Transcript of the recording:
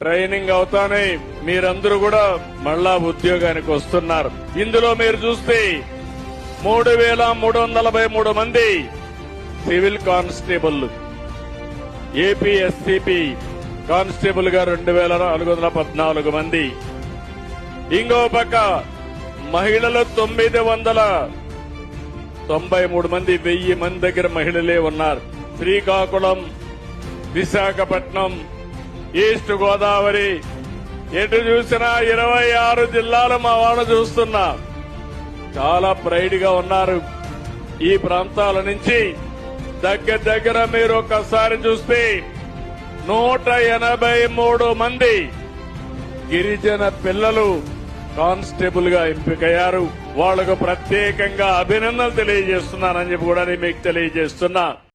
Training అవుతానే మీరందరూ కూడా మళ్ళా ఉద్యోగానికి వస్తున్నారు. ఇందులో మీరు చూస్తే మూడు వేల మూడు వందల నలభై మూడు మంది సివిల్ కానిస్టేబుల్ ఏపీఎస్సిపి కానిస్టేబుల్గా రెండు వేల నాలుగు వందల పద్నాలుగు మంది. ఇంకో పక్క మహిళలు తొమ్మిది వందల తొంభై మూడు మంది వెయ్యి మంది దగ్గర మహిళలే ఉన్నారు. శ్రీకాకుళం విశాఖపట్నం ఈస్ట్ గోదావరి. ఎటు చూసినా ఇరవై ఆరు జిల్లాలు మా వాళ్ళు చూస్తున్నా. చాలా ప్రైడ్గా ఉన్నారు. ఈ ప్రాంతాల నుంచి దగ్గర దగ్గర మీరు ఒక్కసారి చూస్తే నూట ఎనభై మూడు మంది గిరిజన పిల్లలు కానిస్టేబుల్గా ఎంపికయ్యారు. వాళ్ళకు ప్రత్యేకంగా అభినందనలు తెలియజేస్తున్నానని చెప్పి కూడా నేను మీకు తెలియజేస్తున్నా.